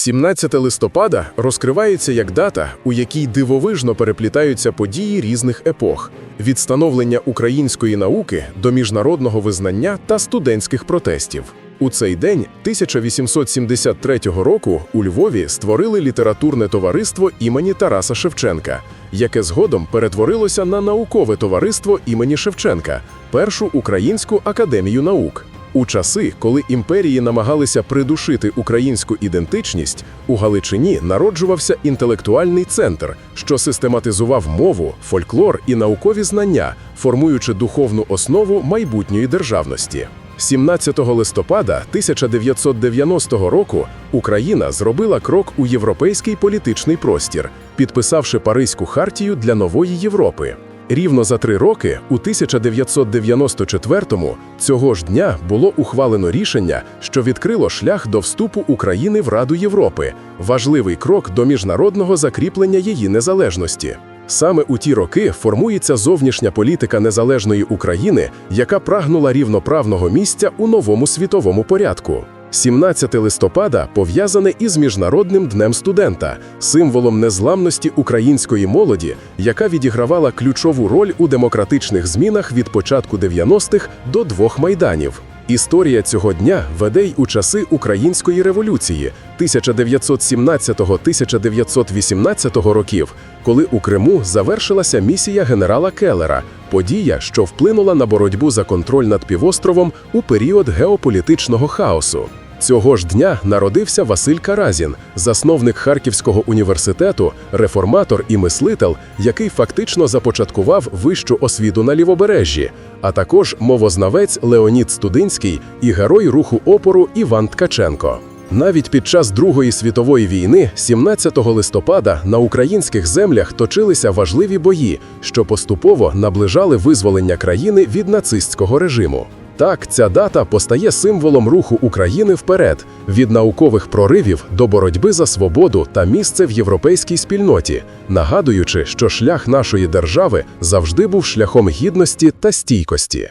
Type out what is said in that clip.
17 листопада розкривається як дата, у якій дивовижно переплітаються події різних епох від становлення української науки до міжнародного визнання та студентських протестів. У цей день 1873 року у Львові створили літературне товариство імені Тараса Шевченка, яке згодом перетворилося на наукове товариство імені Шевченка, першу українську академію наук. У часи, коли імперії намагалися придушити українську ідентичність, у Галичині народжувався інтелектуальний центр, що систематизував мову, фольклор і наукові знання, формуючи духовну основу майбутньої державності. 17 листопада 1990 року Україна зробила крок у європейський політичний простір, підписавши Паризьку хартію для нової Європи. Рівно за три роки, у 1994-му, цього ж дня було ухвалено рішення, що відкрило шлях до вступу України в Раду Європи, важливий крок до міжнародного закріплення її незалежності. Саме у ті роки формується зовнішня політика незалежної України, яка прагнула рівноправного місця у новому світовому порядку. 17 листопада пов'язане із Міжнародним днем студента, символом незламності української молоді, яка відігравала ключову роль у демократичних змінах від початку 90-х до двох майданів. Історія цього дня веде й у часи Української революції 1917-1918 років, коли у Криму завершилася місія генерала Келлера, подія, що вплинула на боротьбу за контроль над півостровом у період геополітичного хаосу. Цього ж дня народився Василь Каразін, засновник Харківського університету, реформатор і мислитель, який фактично започаткував вищу освіту на лівобережжі, а також мовознавець Леонід Студинський і герой руху опору Іван Ткаченко. Навіть під час Другої світової війни, 17 листопада, на українських землях точилися важливі бої, що поступово наближали визволення країни від нацистського режиму. Так, ця дата постає символом руху України вперед, від наукових проривів до боротьби за свободу та місце в європейській спільноті, нагадуючи, що шлях нашої держави завжди був шляхом гідності та стійкості.